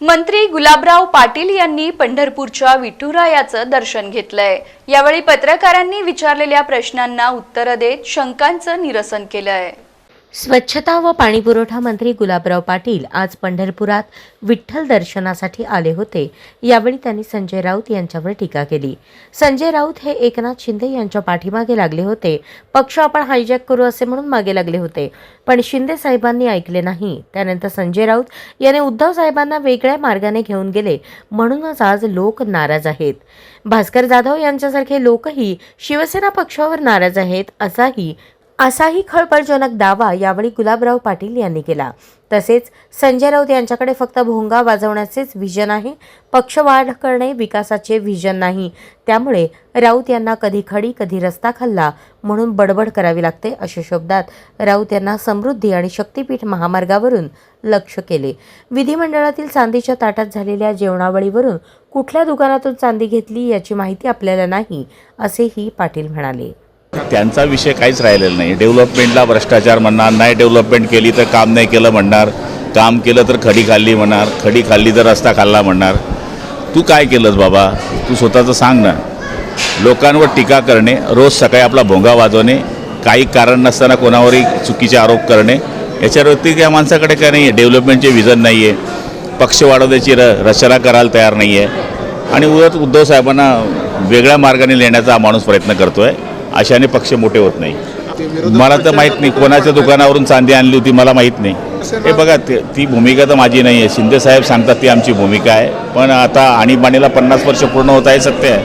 मंत्री गुलाबराव पाटील यांनी पंढरपूरच्या विठुरायाचं दर्शन घेतलंय. यावेळी पत्रकारांनी विचारलेल्या प्रश्नांना उत्तरं देत शंकांचं निरसन केलंय. स्वच्छता व पाणीपुरवठा मंत्री गुलाबराव पाटील आज पंढरपुरात विठ्ठल दर्शनासाठी आले होते. यावेळी त्यांनी संजय राऊत यांच्यावर टीका केली. संजय राऊत हे एकनाथ शिंदे यांच्या पाठीमागे लागले होते. पक्ष आपण हायजॅक करू असे म्हणून मागे लागले होते. पण शिंदे साहेबांनी ऐकले नाही. त्यानंतर संजय राऊत याने उद्धव साहेबांना वेगळ्या मार्गाने घेऊन गेले. म्हणूनच आज लोक नाराज आहेत. भास्कर जाधव यांच्यासारखे लोकही शिवसेना पक्षावर नाराज आहेत असाही असाही खळबळजनक दावा यावेळी गुलाबराव पाटील यांनी केला. तसेच संजय राऊत यांच्याकडे फक्त भोंगा वाजवण्याचेच व्हिजन आहे. पक्ष वाढ करणे विकासाचे व्हिजन नाही. त्यामुळे राऊत यांना कधी खडी कधी रस्ता खाल्ला म्हणून बडबड करावी लागते अशा शब्दात राऊत यांना समृद्धी आणि शक्तीपीठ महामार्गावरून लक्ष केले. विधिमंडळातील चांदीच्या ताटात झालेल्या जेवणावळीवरून कुठल्या दुकानातून चांदी घेतली याची माहिती आपल्याला नाही असेही पाटील म्हणाले. त्यांचा विषय काहीच राहिलेला नाही. डेव्हलपमेंटला भ्रष्टाचार म्हणणार नाही डेव्हलपमेंट केली तर काम नाही केलं म्हणणार काम केलं तर खडी खाल्ली म्हणणार खडी खाल्ली तर रस्ता खाल्ला म्हणणार. तू काय केलंस बाबा? तू स्वतःचं सांग ना. लोकांवर टीका करणे रोज सकाळी आपला भोंगा वाजवणे काही कारण नसताना कोणावरही चुकीचे आरोप करणे याच्या व्यतिरिक्त या माणसाकडे काय नाही आहे डेव्हलपमेंटचे विजन नाही आहे पक्ष वाढवण्याची र रचना करायला तयार नाही आहे आणि उलट उद्धव साहेबांना वेगळ्या मार्गाने नेण्याचा हा माणूस प्रयत्न करतो आहे अशाने पक्ष मोठे होत नाही. मला तर माहीत नाही कोणाच्या दुकानावरून चांदी आणली होती मला माहीत नाही. हे बघा ते- ती भूमिका तर माझी नाही आहे शिंदे साहेब सांगतात ती आमची भूमिका आहे. पण आता आणीबाणीला पन्नास वर्ष पूर्ण होत आहे सत्य आहे.